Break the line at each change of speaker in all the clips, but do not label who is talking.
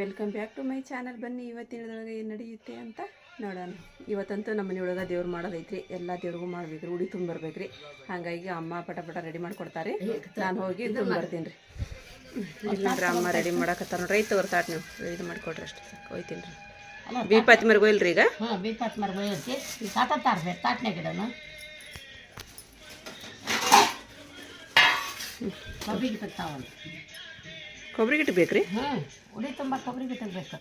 Welcome back to my channel ಬನ್ನಿ ಇವತ್ತಿನದೊಳಗೆ ಏನು ನಡೆಯುತ್ತೆ ಅಂತ ನೋಡೋಣ. ಇವತ್ತಂತೂ ನಮ್ಮ ಮನೆಯೊಳಗೆ ದೇವ್ರು ಮಾಡೋದೈತ್ರಿ. ಎಲ್ಲ ದೇವ್ರಿಗೂ ಮಾಡ್ಬೇಕ್ರಿ ಉಡಿ ತುಂಬಿರ್ಬೇಕ್ರಿ ಹಾಗಾಗಿ ಅಮ್ಮ ಪಟ ಪಟ ರೆಡಿ ಮಾಡಿಕೊಡ್ತಾರೆ. ನಾನು ಹೋಗಿ ಬರ್ತೀನಿ ರೀ ಇಲ್ಲಾಂದ್ರೆ ಅಮ್ಮ ರೆಡಿ ಮಾಡಕತ್ತಾರ ನೋಡ್ರಿ. ಐದು ತಗೋರ್ ತಾಟ್ ನೀವು. ಇದು ಮಾಡಿಕೊಡ್ರಿ ಅಷ್ಟು ಸಾಕು. ಹೋಯ್ತೀನಿ ರೀ ಬೀಪಾತಿ ಮರ್ಗೋ ಇಲ್ರಿ ಈಗ?
ಹಾಂ ತಾಟಾರ್ಬೇಕು ತಾಟ್ನೆ ಗಿಡನು. ಕೊಬ್ಬರಿ
ಗಿಟ್ಟು ಬೇಕ್ರಿ?
ಹ್ಞೂ ಉಳಿ ತುಂಬ ಕೊಬ್ಬರಿ ಗಿಡ ಬೇಕು.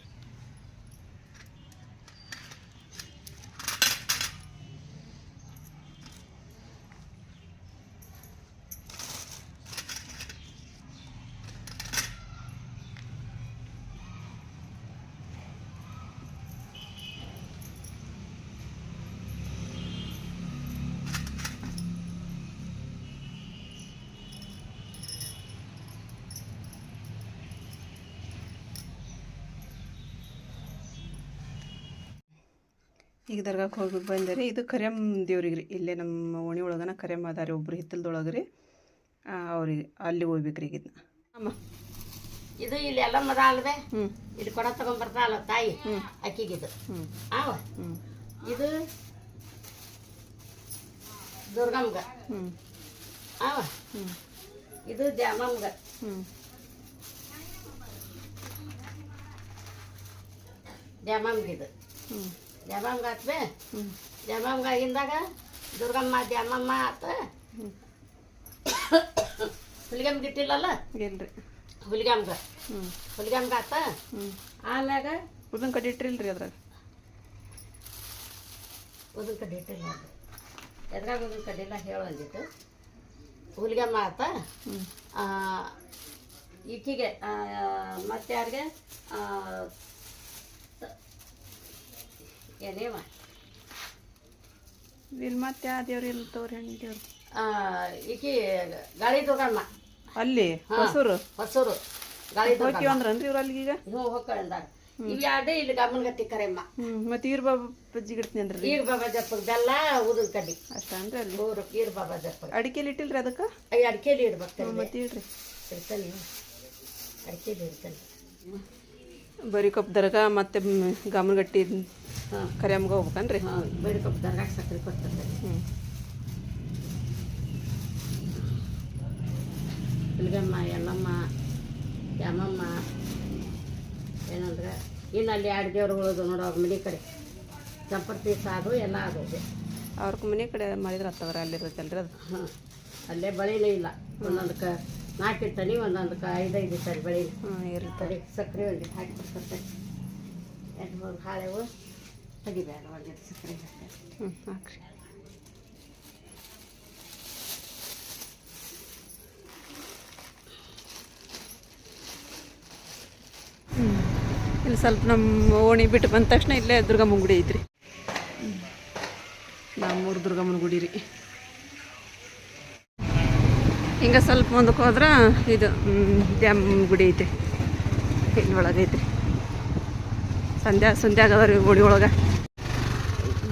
ಈಗ ದರ್ಗಾಕ್ಕೆ ಹೋಗಿ ರೀ ಇದು ಕರೆಮ್ ದೇವ್ರಿಗೆ ರೀ. ಇಲ್ಲೇ ನಮ್ಮ ಓಣಿ ಒಳಗನ ಕರೆಮ್ ಅದಾರಿ ಒಬ್ರು ಹಿತ್ತಲ್ದೊಳಗೆ ರೀ. ಅವ್ರಿಗೆ ಅಲ್ಲಿ ಹೋಗ್ಬೇಕ್ರಿ ಈಗ ಇದನ್ನ. ಅಮ್ಮ
ಇದು ಇಲ್ಲಿ ಎಲ್ಲ ಮದ
ಅಲ್ವೇ?
ಇಲ್ಲಿ ಕೊಡ ತಗೊಂಡ್ಬರ್ತಾಳ ತಾಯಿ? ಅಕ್ಕಿಗಿದು
ಹ್ಞೂ
ಆವ? ಇದು ದುರ್ಗಮ್ಗ.
ಹ್ಞೂ
ಆವ? ಇದು ದ್ಯಾಮಮ್ಗ.
ಹ್ಞೂ
ದ್ಯಾಮಮ್ಗಿದು.
ಹ್ಞೂ ಆತ್ವೆ
ದ್ಯಾಮಮ್ಗ ಆಗಿಂದಾಗ ದುರ್ಗಮ್ಮ ದ್ಯಾಮಮ್ಮ ಆತ ಹುಲಿಗಮ್ಗೆ ಇಟ್ಟಿಲ್ಲಲ್ಲ
ಇಲ್ರಿ.
ಹುಲಿಗಮ್ಗ?
ಹ್ಞೂ
ಹುಲಿಗಮ್ಗ ಆತ? ಆಮ್ಯಾಗ?
ಉದನ್ ಕಡೆ ಇಟ್ಟಿಲ್ರಿ ಅದ್ರಾಗ.
ಉದನ್ ಕಡ್ಡಿ ಇಟ್ಟಿಲ್ಲ ಎದ್ರಾಗ ಉದನ್ ಕಡೆ ಇಲ್ಲ ಹೇಳು ಅಂದಿತ್ತು ಹುಲಿಗಮ್ಮ ಆತ? ಈಕಿಗೆ ಮತ್ತೆ ಯಾರಿಗೆ? ಏನೇವ
ಇಲ್ಲಿ ಮತ್ತೆ ಯಾವ ದೇವ್ರು ಇಲ್ಲ ತೋರಿ ಹಣ್ಣು ದೇವ್ರು?
ಆ, ಈಕಿ ಗಾಳಿ ದುರ್ಗಮ್ಮ
ಅಲ್ಲಿ? ಹೊಸೂರು?
ಹೊಸೂರು. ಗಾಳಿ
ಹೋಗಿ ಅಂದ್ರನ್ರಿ ಇವ್ರು ಅಲ್ಲಿಗೆ ಈಗ?
ಹ್ಞೂ ಹೋಗ್ಕೊಂಡಾಗ ಇವು ಎರಡೇ ಇಲ್ಲಿ ಗಮನಗತ್ತಿ ಕರೆಮ್ಮ.
ಮತ್ತೆ ಈರ್ ಬಾಬಾ ಬಜ್ಜಿ ಗಿಡ್ತೀನಿ ಅಂದ್ರಿ
ಈರ್ ಬಾಬಾ ಜಪ್ಪಗೆ ಬೆಲ್ಲ ಉದುರ್ ಕಡ್ಡಿ.
ಅಷ್ಟ ಅಂದ್ರೆ ಅಲ್ಲಿ?
ಊರು ಈರ್ ಬಾಬಾ ಜಪ್ಪಗೆ
ಅಡಿಕೆಲಿ ಇಟ್ಟಿಲ್ರಿ ಅದಕ್ಕೆ?
ಅಯ್ಯ ಅಡಿಕೆಲಿ ಇಡ್ಬೇಕು
ಮತ್ತೆ ಇಡ್ರಿ.
ಇಡ್ತಾನೆ ಅಡಿಕೆಲಿ ಇರ್ತಾನೆ
ಬರೀ ಕಪ್ ದರ್ಗಾ ಮತ್ತೆ ಗಮನಗಟ್ಟಿ ಕರಿಯಮ್ಗೆ ಹೋಗ್ಬೇಕನ್ರಿ.
ಹಾಂ ಬರಿ ಕಪ್ ದರ್ಗಾಗ ಸಕ್ಕರೆ ಕೊಡ್ತಾರೆ.
ಹ್ಞೂ
ಹುಲಿಗಮ್ಮ ಎಲ್ಲಮ್ಮ ಯಮಮ್ಮ ಏನಂದ್ರೆ ಇನ್ನು ಅಲ್ಲಿ ಎರಡು ದೇವ್ರುಗಳದು ನೋಡು ಅವ್ರ ಮನೆ ಕಡೆ. ಚಂಪರ್ತಿ ಸಾಗು ಎಲ್ಲ ಆಗೋದು
ಅವ್ರ ಮನೆ ಕಡೆ ಮಾಡಿದ್ರೆ ಹತ್ತವ್ರ ಅಲ್ಲಿರ್ತೈತಲ್ರಿ ಅದು?
ಹಾಂ ಅಲ್ಲೇ ಬಳಿನೇ ಇಲ್ಲ. ಒಂದೊಂದಕ್ಕೆ ನಾಲ್ಕು ತಲೆ ಒಂದೊಂದು ಐದೈದು ಸರಿ ಬಳಿ ಕಡೆ ಸಕ್ಕರೆ ಒಂದು ಹಾಕಿ ಕೊಡ್ತಾರೆ. ಎರಡು ಮೂರು ಹಾಳೆವು ತೆಗಿಬೇಡ ಒಂದು ಸಕ್ಕರೆ ಹಾಕಿ
ಹ್ಞೂ ಹಾಕ್ರಿ. ಇಲ್ಲಿ ಸ್ವಲ್ಪ ನಮ್ಮ ಓಣಿ ಬಿಟ್ಟು ಬಂದ ತಕ್ಷಣ ಇಲ್ಲೇ ದುರ್ಗಮ್ಮನ ಗುಡಿ ಐತ್ರಿ. ನಮ್ಮೂರು ದುರ್ಗಮ್ಮನ ಗುಡಿ ರೀ. ಹಿಂಗೆ ಸ್ವಲ್ಪ ಮುಂದಕ್ಕೆ ಹೋದ್ರೆ ಇದು ಡ್ಯಾಮ್ ಗುಡಿ ಐತೆ. ಇಲ್ಲಿ ಒಳಗೆ ಐತ್ರಿ ಸಂಧ್ಯಾ, ಸಂಧ್ಯಾಗ ಅದ ರೀ ಗುಡಿ ಒಳಗೆ.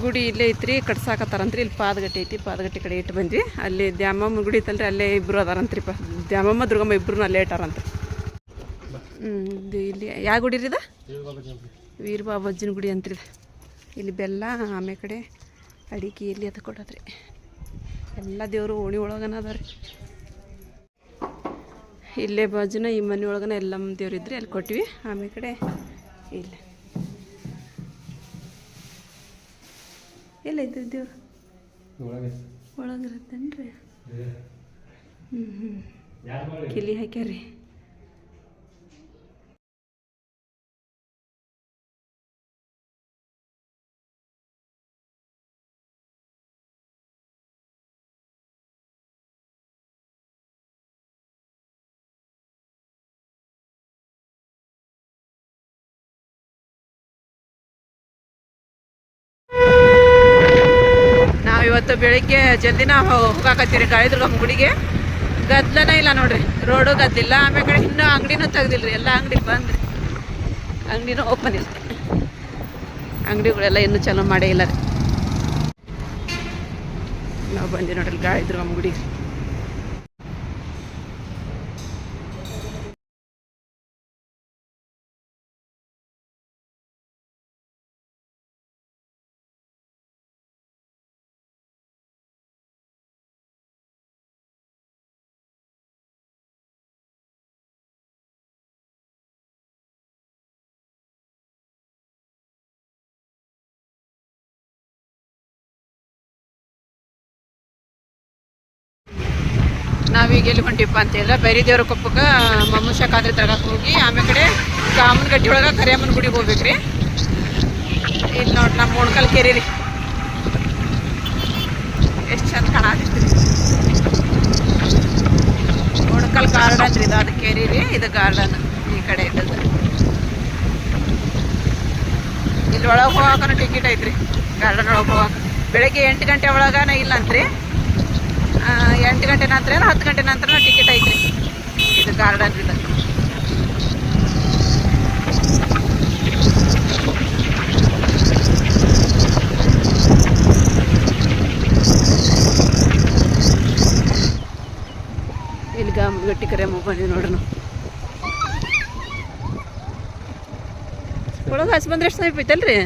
ಗುಡಿ ಇಲ್ಲೇ ಐತ್ರಿ, ಕಟ್ಸಾಕತ್ತಾರಂತ್ರಿ. ಇಲ್ಲಿ ಪಾದಗಟ್ಟೆ ಐತಿ, ಪಾದಗಟ್ಟೆ ಕಡೆ ಇಟ್ಟು ಬಂದ್ವಿ. ಅಲ್ಲಿ ದ್ಯಾಮಮ್ಮ ಗುಡಿ ಐತಲ್ರಿ, ಅಲ್ಲೇ ಇಬ್ಬರು ಅದಾರಂತ್ರಿಪ್ಪ ದ್ಯಾಮಮ್ಮ, ದುರ್ಗಮ್ಮ ಇಬ್ಬರು ಅಲ್ಲೇ ಇಟ್ಟಾರಂತ್ರಿ. ಹ್ಞೂ ಇಲ್ಲಿ ಯಾವ ಗುಡಿ ರೀ ಇದು? ವೀರ ಬಾಬಜ್ಜನ ಗುಡಿ ಅಂತ್ರಿ. ಇಲ್ಲಿ ಬೆಲ್ಲ ಆಮೇಲೆ ಕಡೆ, ಅಡಿಕೆ ಎಲ್ಲಿ ಅದು ಕೊಡೋದ್ರಿ ಎಲ್ಲ ದೇವರು ಓಣಿ ಒಳಗನ ರೀ ಇಲ್ಲೇ ಬಾಜುನ ಈ ಮನೆ ಒಳಗನ ಎಲ್ಲ ದೇವ್ರು ಇದ್ರಿ ಅಲ್ಲಿ ಕೊಟ್ವಿ. ಆಮೇಲೆ ಕಡೆ ಇಲ್ಲ. ಎಲ್ಲ ಇದ್ದು ದೇವ್ರು? ಒಳಗಿರುತ್ತೇನ್ರಿ? ಹ್ಞೂ ಹ್ಞೂ ಕಿಲಿ ಹಾಕ್ಯಾರಿ ಇವತ್ತು ಬೆಳಿಗ್ಗೆ ಜಲ್ದಿನ ಹೋಗಾಕತ್ತೀರಿ ಗಾಳಿದುರ್ಗಮ್ಮ ಗುಡಿಗೆ. ಗದ್ದಲನೇ ಇಲ್ಲ ನೋಡ್ರಿ. ರೋಡು ಗದ್ದಿಲ್ಲ, ಆಮೇಲೆ ಕಡೆ ಇನ್ನೂ ಅಂಗಡಿನೂ ತೆಗ್ದಿಲ್ರಿ. ಎಲ್ಲ ಅಂಗಡಿ ಬಂದ್ರಿ. ಅಂಗಡಿನೂ ಓಪನ್ ಇಲ್ಲ. ಅಂಗಡಿಗಳೆಲ್ಲ ಇನ್ನೂ ಚಲೋ ಮಾಡೇ ಇಲ್ಲ ರೀ. ನಾವು ಬಂದ್ವಿ ನೋಡ್ರಿ ಗಾಳಿದುರ್ಗಮ್ಮ ಗುಡಿಗೆ. ಎಲ್ಲಿ ಹೊಂಟಿಪ್ಪ ಹೇಳಿದ್ರೆ ಬೇರೆ ದೇವ್ರ ಕೊಪ್ಪಕ್ಕೆ ಮಮ್ಮುಷ ಕಾದ್ರೆ ತರಗಕ್ಕೆ ಹೋಗಿ, ಆಮೇಲೆ ಕಡೆ ಕಾಮನ್ ಗಟ್ಟಿ ಒಳಗೆ ಕರಿಯಮ್ಮನ ಗುಡಿಗೆ ಹೋಗ್ಬೇಕ್ರಿ. ಇಲ್ಲಿ ನೋಡಿ ನಮ್ಮ ಮೊಣಕಲ್ ಕೆರೆ ರೀ ಎಷ್ಟು ಚಂದ ಕಾಣಿಸ್ತೀರಿ ಮೊಣಕಲ್ ಗಾರ್ಡನ್ ರೀ ಇದು, ಅದು ಕೆರೆ ರೀ ಇದು ಗಾರ್ಡನ್ ಈ ಕಡೆ ಇದ್ದದ್ದು. ಇಲ್ಲಿ ಒಳಗೆ ಹೋಗಾಕನು ಟಿಕೆಟ್ ಐತ್ರಿ, ಗಾರ್ಡನ್ ಒಳಗೆ ಹೋಗಾಕ. ಬೆಳಗ್ಗೆ ಎಂಟು ಗಂಟೆ ಒಳಗನ ಇಲ್ಲಂತ್ರಿ. ಎಂಟು ಗಂಟೆ ನಂತರ ಏನೋ ಹತ್ತು ಗಂಟೆ ನಂತರ ಟಿಕೆಟ್ ಐತ್ರಿ. ಇದು ಗಾರ್ಡನ್ ಇದೆ ಇಲ್ಲಿ ಗಾಮ್ ಗಟ್ಟಿ ಕರೆ ಬಂದಿವಿ ನೋಡ್ರಿ ನಾವು. ಒಳಗೆ ಹಸಿ ಬಂದ್ರೆ ಎಷ್ಟು ಸಮೀಪ ಐತಲ್ರಿ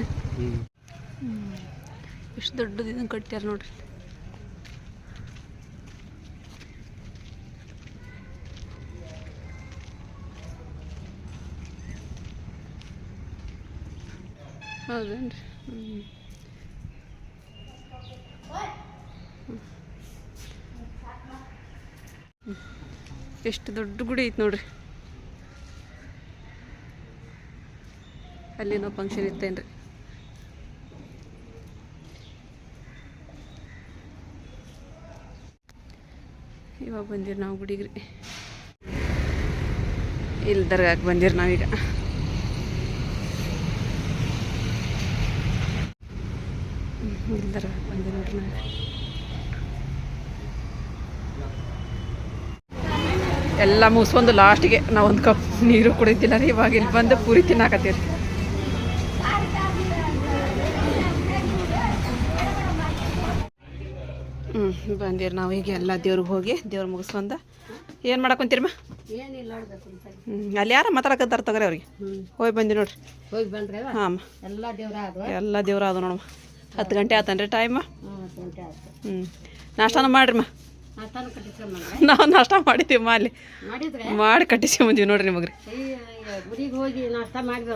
ಎಷ್ಟು ದೊಡ್ಡದು ಇದನ್ನು ಕಟ್ಟ್ಯಾರ ನೋಡ್ರಿ. ಹೌದೇನ್ರಿ. ಹ್ಞೂ ಎಷ್ಟು ದೊಡ್ಡ ಗುಡಿ ಐತೆ ನೋಡ್ರಿ. ಅಲ್ಲಿನೋ ಫಂಕ್ಷನ್ ಇತ್ತೇನ್ರಿ. ಇವಾಗ ಬಂದಿರಿ ನಾವು ಗುಡಿಗ್ರಿ. ಇಲ್ಲಿ ದರ್ಗಾಕ್ಕೆ ಬಂದಿರಿ ನಾವೀಗ. ಹ್ಮ್, ಬಂದೆ ನೋಡ್ರಿ ನಾವು ಎಲ್ಲ ಮುಗಿಸ್ಕೊಂಡು ಲಾಸ್ಟಿಗೆ ನಾವು ಒಂದು ಕಪ್ ನೀರು ಕುಡಿತಿಲ್ಲ ರೀ ಇವಾಗ ಇಲ್ಲಿ ಬಂದು ಪೂರಿ ತಿನ್ನಾಕತ್ತೀರಿ ಹ್ಞೂ ಬಂದಿರಿ ನಾವು ಈಗ ಎಲ್ಲ ದೇವ್ರಿಗೆ ಹೋಗಿ ದೇವ್ರು ಮುಗಿಸ್ಕೊಂಡು. ಏನು ಮಾಡಕೊಂತೀರಮ್ಮ ಹ್ಞೂ ಅಲ್ಲಿ ಯಾರ ಮಾತಾಡಕತ್ತಾರ ತಗೋರಿ ಅವ್ರಿಗೆ? ಹೋಗಿ ಬಂದಿ ನೋಡ್ರಿ.
ಹೋಗಿ ಬಂದ್ರಿ
ಹಾಂ
ಎಲ್ಲ ದೇವ್ರ ಆದ
ಎಲ್ಲ ದೇವ್ರ ಅದು ನೋಡಮ್ಮ. ಹತ್ತು ಗಂಟೆ ಆತನ್ರಿ ಟೈಮ್
ಹ್ಞೂ ಮಾಡ್ರಿ
ಹ್ಞೂ ನಾಷ್ಟಾನ ಮಾಡ್ರಿಮ್ಮ?
ನಾಷ್ಟಾನು ಕಟ್ಟಿಸ್ಕೊಂಬಂದ್ರೆ
ನಾವು ನಾಷ್ಟ ಮಾಡಿದ್ದೀವಮ್ಮ ಅಲ್ಲಿ.
ಮಾಡಿ
ಮಾಡಿ ಬಂದೀವಿ ನೋಡ್ರಿ ನಿಮಗೆ ರೀ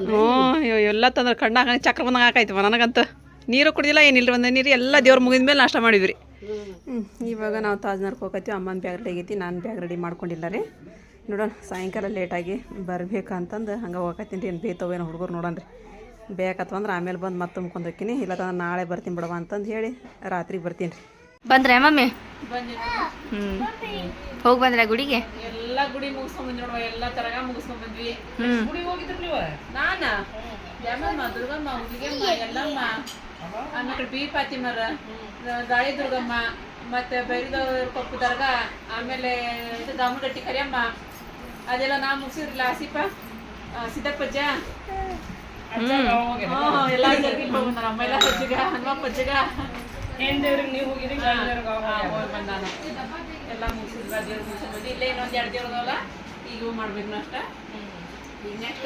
ಹ್ಞೂ ಅಯ್ಯೋ ಎಲ್ಲ ತಂದ್ರೆ ಕಣ್ಣಾಗ ಚಕ್ರ ಬಂದಂಗೆ ಹಾಕಾಯ್ತವ ನನಗಂತ. ನೀರು ಕುಡಿದಿಲ್ಲ ಏನಿಲ್ಲ ಒಂದು ನೀರು ಎಲ್ಲ ದೇವ್ರ ಮುಗಿದ ಮೇಲೆ ನಾಷ್ಟ ಮಾಡಿದ್ವಿ ರೀ.
ಹ್ಞೂ
ಇವಾಗ ನಾವು ತಾಜ್ನರ್ಗೆ ಹೋಗತ್ತೀವಿ ಅಮ್ಮನ ಬ್ಯಾಗ್ ರೆಡಿ ಆಗೈತಿ ನಾನು ಬ್ಯಾಗ್ ರೆಡಿ ಮಾಡ್ಕೊಂಡಿಲ್ಲ ರೀ. ನೋಡೋಣ ಸಾಯಂಕಾಲ ಲೇಟಾಗಿ ಬರಬೇಕಂತಂದು ಹಂಗೆ ಹೋಗತ್ತೀನಿ ರೀ ಏನು ಬೇತವೇನು ಹುಡುಗರು ನೋಡೋಣ ರೀ. ಬೇಕತ್ವಂದ್ರೆ ಆಮೇಲೆ ಬಂದು ಮತ್ತೆ ತುಂಬ್ಕೊಂಡೋಕ್ಕಿನಿ ಇಲ್ಲ ನಾಳೆ ಬರ್ತೀನಿ ಬಿಡವ ಅಂತಂದು ಹೇಳಿ ರಾತ್ರಿಗೆ ಬರ್ತೀನಿ ರೀ.
ಬಂದ್ರೆ ಮಮ್ಮಿ? ಹ್ಞೂ ಹೋಗಿ ಬಂದ್ರೆ ಗುಡಿಗೆ?
ಎಲ್ಲ ಗುಡಿ ಮುಗಿಸ್ಕೊಂಡ್ ನೋಡುವ ಎಲ್ಲ ತರಗ ಮುಗಿಸ್ಕೊಂಡ್ ಬಂದ್ವಿ. ಗುಡಿ ಹೋಗಿದ್ರು ನೀವು? ನಾನ? ದ್ಯಾಮಮ್ಮ ದುರ್ಗಮ್ಮ ಹುಲಿಗೆಮ್ಮ ಎಲ್ಲಮ್ಮ ಆಮೇಲೆ ಬಿ. ಪಾತಿಮರ ದಾಳಿ ದುರ್ಗಮ್ಮ ಮತ್ತೆ ಬೈರದವ್ರ ಕೊಪ್ಪು ದರ್ಗ ಆಮೇಲೆ ಇದು ದಾಮಗಟ್ಟಿ ಕರಿಯಮ್ಮ ಅದೆಲ್ಲ ನಾ ಮುಗಿಸಿದ್ರಲ್ಲ ಆಸಿಪ ಆ, ಸಿದ್ದಪ್ಪಜ್ಜ. ನೀವು. ಎಲ್ಲ ಮುಗಿಸಿದ್ವಿ ದೇವ್ರ ಇಲ್ಲೇ ಇನ್ನೊಂದು ಎರಡು ಈಗ ಇವು ಮಾಡ್ಬೇಕು ನಾಷ್ಟ. ಈಗ ನೆಕ್ಸ್ಟ್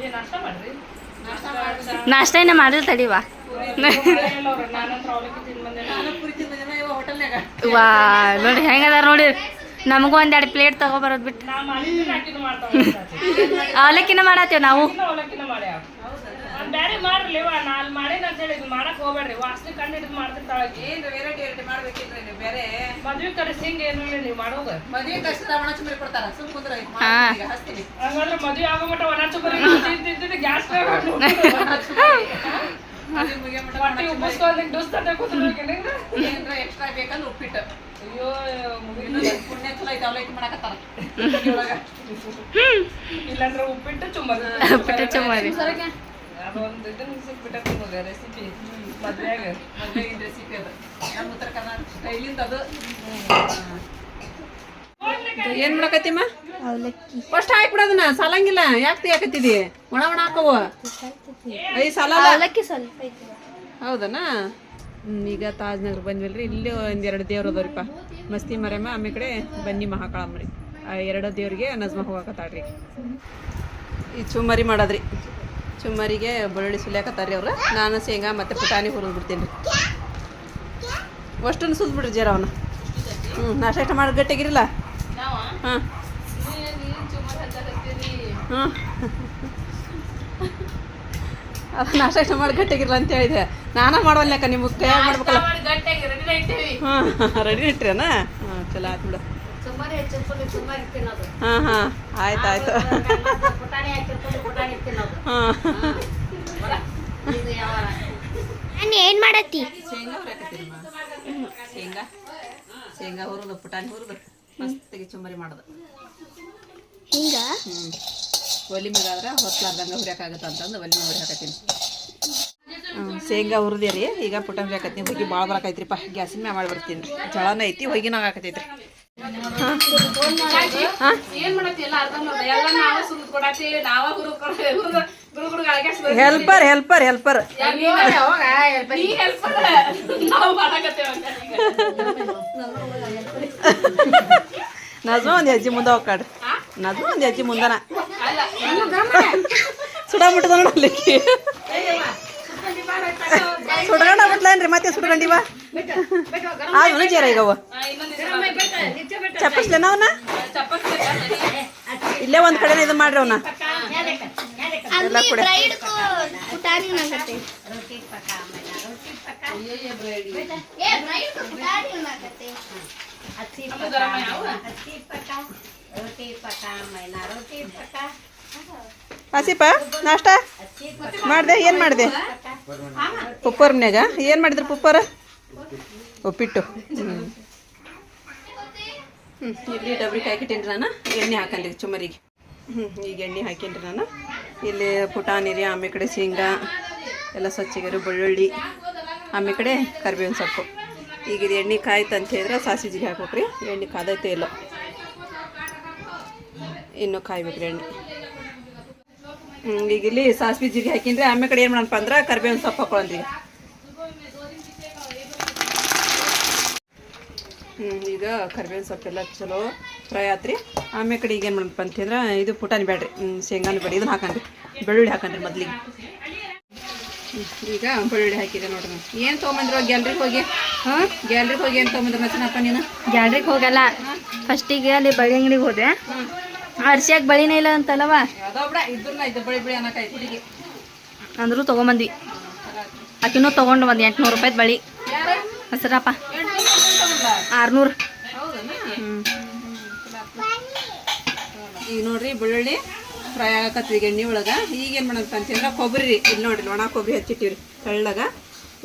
ಏ ನಾಷ್ಟ ಮಾಡ್ರಿ? ನಾಷ್ಟ
ಏನ ಮಾಡಿಲ್ಲ ತಡಿವಾ ವಾ ನೋಡಿ ಹೆಂಗದಾರ ನೋಡಿ. ನಮಗೂ ಒಂದೆರಡು ಪ್ಲೇಟ್ ತಗೊಬರೋದು ಬಿಟ್ಟು ಅವಲಕ್ಕಿನ ಮಾಡತ್ತೇವೆ ನಾವು?
ಉಪ್ಪಿಟ್ಟು.
ಇಲ್ಲಾಂದ್ರೆ ಉಪ್ಪಿಟ್ಟು ಚುಮ್ಮರಿ
ಉಪ್ಪಿಟ್ಟು.
ಅದೊಂದು ರೆಸಿಪಿ ಮದ್ವೆಯಾಗ
ರೆಸಿಪಿ ಅದು. ನಮ್ಮ ಉತ್ತರ ಕರ್ನಾಟಕ ಸ್ಟೈಲಿಂದ ಅದು. ಏನ್ ಮಾಡಕತ್ತಿಮ್ಮ ಫಸ್ಟ್ ಹಾಕ್ಬಿಡೋದನ್ನ ಸಾಲಂಗಿಲ್ಲ. ಯಾಕೆ ತೆಗಿಯಾಕತ್ತಿದಿ ಒಣ ಒಣ ಹಾಕವು. ಐ ಸಾಲ
ಅವಲಕ್ಕಿ ಸ್ವಲ್ಪ ಐತಿ.
ಹೌದನಾ ತಾಜ್ ಈಗ ತಾಜ್ನಗರ್ ಬಂದ್ವಲ್ರಿ. ಇಲ್ಲಿ ಒಂದೆರಡು ದೇವ್ರು ಅದಾವ್ರಿಪ್ಪ. ಮಸ್ತಿ ಮರಮ್ಮ ಆಮೇಲೆ ಕಡೆ ಬನ್ನಿ ಮಹಾಕಾಳಮ್ಮರಿ. ಆ ಎರಡು ದೇವ್ರಿಗೆ ನಜ್ಮ ಹೋಗಾಕತ್ತಾಳ್ರಿ ಈ ಚುಮ್ಮರಿ ಮಾಡೋದ್ರಿ. ಚುಮ್ಮರಿಗೆ ಬೆಳ್ಳುಳ್ಳಿ ಸುಲಿಯಾಕತ್ತಾರ್ರಿ ಅವ್ರು. ನಾನು ಶೇಂಗಾ ಮತ್ತು ಪುಟಾಣಿ ಹುರಿದು ಬಿಡ್ತೀನಿ. ರೀ ಅಷ್ಟನ್ನು ಸುಲ್ಬಿಡ್ರಿ ಜರ ಅವನು. ಹ್ಞೂ ನಾಷ್ಟ ಇಷ್ಟ ಮಾಡಿ ಗಟ್ಟಿಗಿರಿಲ್ಲ? ಹಾಂ. ಹಾಂ ಅದು ನಾಷ್ಟ ಇಷ್ಟ ಮಾಡಿ ಗಟ್ಟಿಗಿರಲ್ಲ ಅಂತ ಹೇಳಿದೆ. ನಾನ ಮಾಡವಲ್ಯಾಕ ನಿಮಗೆ ತಯಾರು ಮಾಡ್ಬೇಕಲ್ಲ? ಹಾಂ ರೆಡಿ ಇಟ್ರೇನ ಹಾಂ ಚಲೋ ಆಯ್ತು ಬಿಡು. ಹಾಂ ಹಾಂ ಆಯ್ತು ಆಯ್ತು. ಹಾಂ.
ಏನು ಮಾಡತ್ತಿ?
ಶೇಂಗಾ ಶೇಂಗಾ. ಶೇಂಗಾ ಹುರಿದು ಪುಟಾಣಿ ಹುರಿದು. ಮಸ್ತ್ ಚುಮ್ಮರಿ ಮಾಡೋದು.
ಹಿಂಗ?
ಹ್ಞೂ ಒಲಿ ಮ್ಯಾಗಾದ್ರೆ ಹೊತ್ತಲಾರ್ದಂಗೆ ಹುರಿಯೋಕ್ಕಾಗತ್ತೆ ಅಂತಂದು ಒಲಿ ಮ್ಯಾಗ ಹುರಿಯಾಕತ್ತೀನಿ ಶೇಂಗಾ ಹುರಿದೆ ರೀ. ಈಗ ಪುಟಾಣಿ ಹಾಕತ್ತೀನಿ ಹೋಗಿ ಭಾಳ ಬರಕೈತ್ರಿಪ್ಪ. ಗ್ಯಾಸಿನ ಮ್ಯಾಗ ಮಾಡಿ ಬರ್ತೀನಿ ಜಳನ ಐತಿ ಹೊಗಿನಾಗ ಹಾಕತೈತ್ರಿ ಹೆಲ್ಪರ್ ಹೆಲ್ಪರ್ ಹೆಲ್ಪರ್ ನಜು ಒಂದು ಹೆಜ್ಜೆ ಮುಂದೆ ಹೋಗ್ಕಾಡ್ರಿ. ನಜು ಒಂದು ಹೆಜ್ಜೆ ಮುಂದನ.
ಸುಡಾಬಿಟ್ಟದ
ಸುಡ ಅಲ್ಲಿ. ಬಿಟ್ಲೇನ್ರಿ ಮತ್ತೆ ಸುಡ್ಕೊಂಡಿವ ಆದ್ಮೇಲೆ ಜೇರ ಈಗ ಚಪ್ಪಸ್ಲೇನ ಅವನ? ಇಲ್ಲೇ ಒಂದ್ ಕಡೆ ಇದು ಮಾಡ್ರಿ ಅವನ. ಎಲ್ಲ ಕೂಡ.
ಏ,
ಆಸಿಪ ನಾಷ್ಟ ಮಾಡ್ದೆ ಏನ್ ಮಾಡ್ದೆ ಪುಪ್ಪರ್ನ್ಯಾಗ ಏನ್ ಮಾಡಿದ್ರು ಪುಪ್ಪರ ಉಪ್ಪಿಟ್ಟು ಹ್ಮ್ ಹ್ಮ್, ಇಲ್ಲಿ ಡಬ್ರಿ ಹಾಕಿಟ್ಟೇನ್ರಿ ನಾನು ಎಣ್ಣೆ ಹಾಕಲ್ಲಿ ಚುಮರಿಗೆ. ಹ್ಞೂ ಈಗ ಎಣ್ಣೆ ಹಾಕೇನ್ರಿ ನಾನು ಇಲ್ಲಿ ಪುಟಾಣಿ ರೀ ಆಮೆ ಕಡೆ ಶೇಂಗಾ ಎಲ್ಲ ಸ್ವಚ್ಛಗಿರು ಬೆಳ್ಳುಳ್ಳಿ ಆಮೆ ಕಡೆ ಕರಿಬೇವಿನ ಸೊಪ್ಪು. ಈಗ ಇದು ಎಣ್ಣೆ ಕಾಯ್ತು ಅಂತ ಹೇಳಿದ್ರೆ ಸಾಸಿಜಿಗೆ ಹಾಕ್ಬೇಕ್ರಿ. ಎಣ್ಣೆ ಕಾದೈತೆ ಇಲ್ಲ ಇನ್ನೂ ಕಾಯ್ಬೇಕ್ರಿ ಎಣ್ಣೆ. ಈಗ ಇಲ್ಲಿ ಸಾಸಿವೆ ಜೀರಿಗೆ ಹಾಕಿದ್ರೆ ಆಮೇಲೆ ಕಡೆ ಏನು ಮಾಡಪ್ಪ ಅಂದ್ರೆ ಕರಿಬೇವಿನ ಸೊಪ್ಪು ಹಾಕೊಳ್ಳಿ ಹ್ಞೂ ಈಗ ಕರಿಬೇವಿನ ಸೊಪ್ಪೆಲ್ಲ ಚಲೋ ಫ್ರೈ ಆತ್ರಿ. ಆಮೇಲೆ ಕಡೆ ಈಗ ಏನು ಮಾಡಪ್ಪ ಅಂತಂದ್ರೆ ಇದು ಪುಟಾಣಿ ಬೇಡ್ರಿ ಶೇಂಗಾನು ಬೇಡ ಇದನ್ನ ಹಾಕೊಂಡ್ರಿ ಬೆಳ್ಳುಳ್ಳಿ ಹಾಕೊಂಡ್ರಿ ಮೊದ್ಲಿಗೆ. ಈಗ ಬೆಳ್ಳುಳ್ಳಿ ಹಾಕಿದೆ ನೋಡ್ರಿ ಏನು ತೊಗೊಂಬಂದ್ರಿ ಗ್ಯಾಲ್ರಿಗೆ ಹೋಗಿ? ಹಾಂ? ಗ್ಯಾಲ್ರಿಗೆ ಹೋಗಿ ಏನು ತೊಗೊಂಬಂದ್ರೆ ಮಸನಪ್ಪ ನೀನು?
ಗ್ಯಾಲ್ರಿಗೆ ಹೋಗಲ್ಲ. ಫಸ್ಟಿಗೆ ಅಲ್ಲಿ ಬಳಿ ಅಂಗಡಿಗೆ ಹೋದೆ. ಅರ್ಸಿಯಾಗ ಬಳಿನೇ ಇಲ್ಲ ಅಂತಲ್ಲವ?
ಯಾವುದೋ ಬಿಡ ಇದ್ರನ್ನ ಇದು ಬಳಿ ಬಳಿ ಅನ್ನಕಾಯ್ತು ಹುಡುಗಿ.
ಅಂದ್ರೂ ತೊಗೊಂಬಂದ್ವಿ. ಆಕಿನೂ ತೊಗೊಂಡು ಒಂದು ಎಂಟ್ನೂರು ರೂಪಾಯ್ದು ಬಳಿ ಹಸರಪ್ಪ. ಆರ್ನೂರು.
ಈಗ ನೋಡ್ರಿ ಬೆಳ್ಳುಳ್ಳಿ ಫ್ರೈ ಆಗಕತ್ತೀವಿ ಎಣ್ಣೆ ಒಳಗೆ. ಈಗೇನು ಮಾಡಂತ ಅಂತಂದ್ರೆ ಕೊಬ್ಬರಿ ರೀ. ಇಲ್ಲಿ ನೋಡಿರಿ ಒಣ ಕೊಬ್ಬರಿ ಹಚ್ಚಿಟ್ಟಿವ್ರಿ. ಕಳ್ಳಾಗ.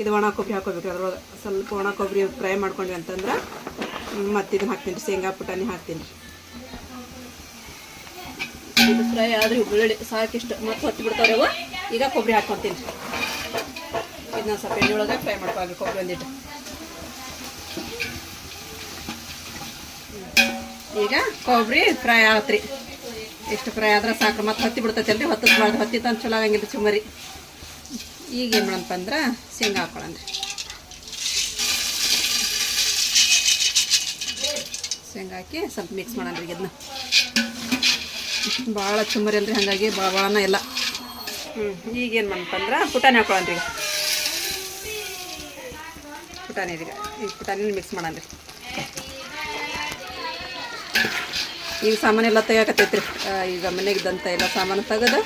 ಇದು ಒಣ ಕೊಬ್ಬರಿ ಹಾಕೋಬೇಕು ಅದ್ರೊಳಗೆ. ಸ್ವಲ್ಪ ಒಣ ಕೊಬ್ಬರಿ ಫ್ರೈ ಮಾಡ್ಕೊಂಡ್ವಿ ಅಂತಂದ್ರೆ ಮತ್ತೆ ಇದನ್ನ ಹಾಕ್ತೀನಿ ರೀ. ಶೇಂಗಾ ಪುಟಾಣಿ ಹಾಕ್ತೀನಿ ರೀ. ಇದು ಫ್ರೈ ಆದರೆ ಹುಬ್ಬಳ್ಳಿ ಸಾಕಿಷ್ಟು ಮತ್ತೆ ಹೊತ್ತು ಬಿಡ್ತಾವ್ರಿ ಅವು. ಈಗ ಕೊಬ್ಬರಿ ಹಾಕ್ಕೊತೀನಿ ಇದನ್ನ ಸ್ವಲ್ಪ ಎಣ್ಣೆ ಒಳಗೆ ಫ್ರೈ ಮಾಡ್ಕೊಳ್ಳಿ ಕೊಬ್ಬರಿ ಒಂದಿಟ್ಟು ಈಗ ಕೊಬ್ಬರಿ ಫ್ರೈ ಆತ್ರಿ. ಎಷ್ಟು ಫ್ರೈ ಆದ್ರೆ ಸಾಕು. ಮತ್ತೆ ಹತ್ತಿ ಬಿಡ್ತೈತೆ ಅಲ್ರಿ? ಹೊತ್ತದ ಮಾಡಿ ಹತ್ತಿ ತಂದು ಚಲೋ ಆಗಂಗಿಲ್ಲ ಚುಮರಿ ಈಗ ಏನು ಮಾಡಪ್ಪ ಅಂದ್ರೆ ಶೇಂಗಾ ಹಾಕೊಳ್ಳಂದ್ರಿ ಶೇಂಗಾ ಹಾಕಿ ಸ್ವಲ್ಪ ಮಿಕ್ಸ್ ಮಾಡೋಣ್ರಿ ಇದನ್ನ ಭಾಳ ಚುಮರಿ ಅಂದ್ರೆ ಹಾಗಾಗಿ ಭಾಳ ಭಾಳನ ಎಲ್ಲ. ಹ್ಞೂ ಈಗ ಏನು ಮಾಡಪ್ಪ ಅಂದ್ರೆ ಪುಟಾಣಿ ಹಾಕೊಳ್ಳಂದ್ರಿ ಈಗ ಪುಟಾಣಿ ಈಗ ಈಗ ಪುಟಾಣಿನ ಮಿಕ್ಸ್ ಮಾಡಣ್ರಿ ಈಗ ಸಾಮಾನೆಲ್ಲ ತೆಗಿಯಾಕತ್ತೈತ್ರಿ ಈಗ ಮನೆಗಿದ್ದಂಥ ಎಲ್ಲ ಸಾಮಾನು ತೆಗೆದು